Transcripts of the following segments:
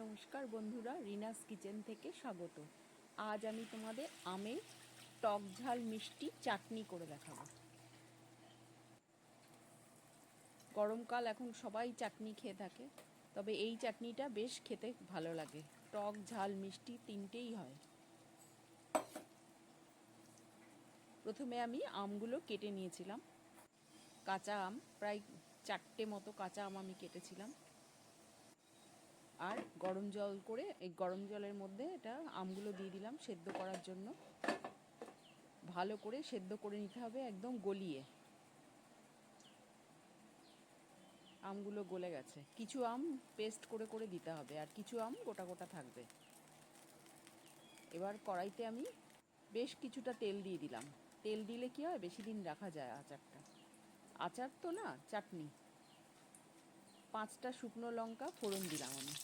নমস্কার বন্ধুরা, রিনাস কিচেন থেকে স্বাগত। আজ আমি তোমাদের আমের টক ঝাল মিষ্টি চাটনি করে দেখাবো। গরমকাল এখন সবাই চাটনি খেয়ে থাকে, তবে এই চাটনিটা বেশ খেতে ভালো লাগে। টক ঝাল মিষ্টি তিনটেই হয়। প্রথমে আমি আমগুলো কেটে নিয়েছিলাম। কাঁচা আম, প্রায় চারটে মতো কাঁচা আম আমি কেটেছিলাম। আর গরম জল করে, এই গরম জলের মধ্যে এটা আমগুলো দিয়ে দিলাম সেদ্ধ করার জন্য। ভালো করে সেদ্ধ করে নিতে হবে একদম গলিয়ে। আমগুলো গলে গেছে। কিছু আম পেস্ট করে করে দিতে হবে আর কিছু আম গোটা গোটা থাকবে। এবার কড়াইতে আমি বেশ কিছুটা তেল দিয়ে দিলাম। তেল দিলে কি হয়? বেশি দিন রাখা যায় আচারটা। আচার তো না, চাটনি। পাঁচটা শুকনো লঙ্কা ফোড়ন দিলাম আমি।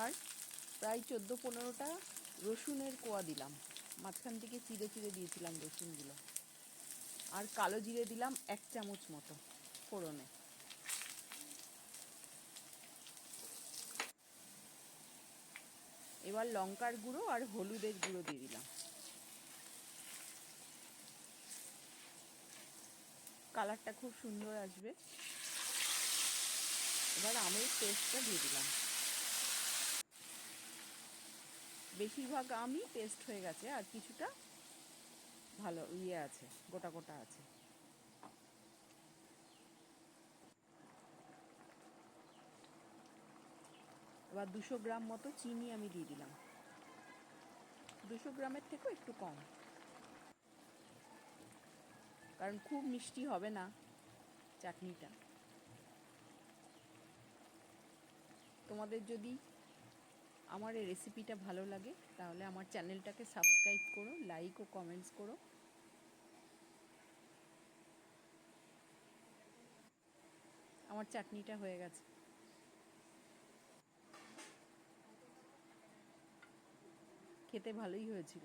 আর প্রায় চোদ্দ পনেরোটা রসুনের কোয়া দিলাম। মাঝখান থেকে চিড়ে চিড়ে দিয়েছিলাম রসুনগুলো। আর কালো জিরে দিলাম এক চামচ মতো ফোড়নে। এবার লঙ্কার গুঁড়ো আর হলুদের গুঁড়ো দিয়ে দিলাম। কালারটা খুব সুন্দর আসবে। এবার আমের পেস্টটা দিয়ে দিলাম। বেশিরভাগ আমই পেস্ট হয়ে গেছে আর কিছুটা ভালো ইয়ে আছে, গোটা গোটা আছে। এবার দুশো গ্রাম মতো চিনি আমি দিয়ে দিলাম। দুশো গ্রামের থেকেও একটু কম। কারণ খুব মিষ্টি হবে না চাটনিটা। তোমাদের যদি আমার এই রেসিপিটা ভালো লাগে, তাহলে আমার চ্যানেলটাকে সাবস্ক্রাইব করো লাইক ও কমেন্টস করো। আমার চাটনিটা হয়ে গেছে। খেতে ভালোই হয়েছিল।